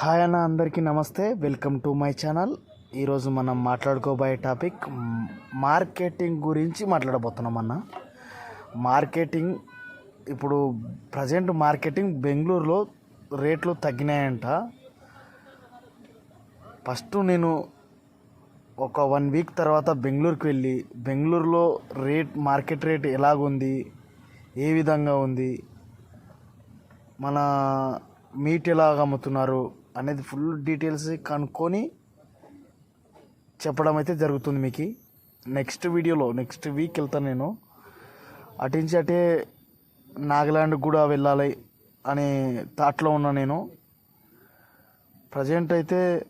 Hi అన్న అందరికీ నమస్తే. వెల్కమ్ టు మై ఛానల్ ఈరోజు మనం మాట్లాడుకోబోయే టాపిక్ మార్కెటింగ్ గురించి మాట్లాడబోతున్నాం అన్న. మార్కెటింగ్ ఇప్పుడు ప్రజెంట్ మార్కెటింగ్ బెంగళూరులో రేట్లు తగ్గినాయంట. ఫస్ట్ నేను ఒక వన్ వీక్ తర్వాత బెంగళూరుకి వెళ్ళి బెంగళూరులో రేట్ మార్కెట్ రేట్ ఎలాగుంది ఏ విధంగా ఉంది మన మీట్ ఎలాగ అమ్ముతున్నారు అనేది ఫుల్ డీటెయిల్స్ కనుక్కొని చెప్పడం అయితే జరుగుతుంది మీకు. నెక్స్ట్ వీడియోలో నెక్స్ట్ వీక్ వెళ్తాను నేను. అటు నుంచి అటే నాగాలాండ్ కూడా వెళ్ళాలి అనే థాట్లో ఉన్నా నేను. ప్రజెంట్ అయితే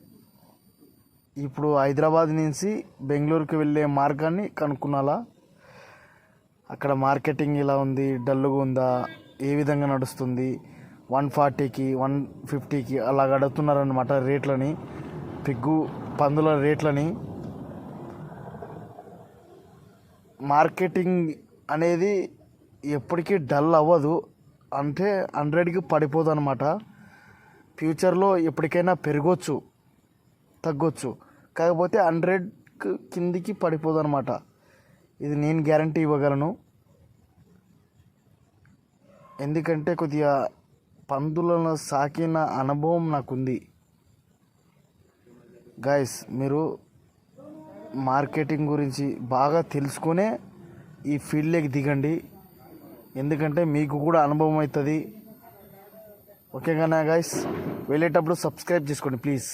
ఇప్పుడు హైదరాబాద్ నుంచి బెంగళూరుకి వెళ్ళే మార్గాన్ని కనుక్కున్నాలా? అక్కడ మార్కెటింగ్ ఎలా ఉంది? డల్లుగా ఉందా? ఏ విధంగా నడుస్తుంది? వన్ ఫార్టీకి వన్ ఫిఫ్టీకి అలా అడుగుతున్నారనమాట రేట్లని. పిగ్గు పందుల రేట్లని. మార్కెటింగ్ అనేది ఎప్పటికీ డల్ అవ్వదు. అంటే హండ్రెడ్కి పడిపోదు అనమాట ఫ్యూచర్లో ఎప్పటికైనా పెరగవచ్చు తగ్గొచ్చు. కాకపోతే హండ్రెడ్ కిందికి పడిపోదు అనమాట ఇది నేను గ్యారంటీ ఇవ్వగలను. ఎందుకంటే కొద్దిగా పందులను సాకిన అనుభవం నాకుంది. గాయస్ మీరు మార్కెటింగ్ గురించి బాగా తెలుసుకునే ఈ ఫీల్డ్లోకి దిగండి. ఎందుకంటే మీకు కూడా అనుభవం అవుతుంది. ఓకేగానా గాయస్ వెళ్ళేటప్పుడు సబ్స్క్రైబ్ చేసుకోండి ప్లీజ్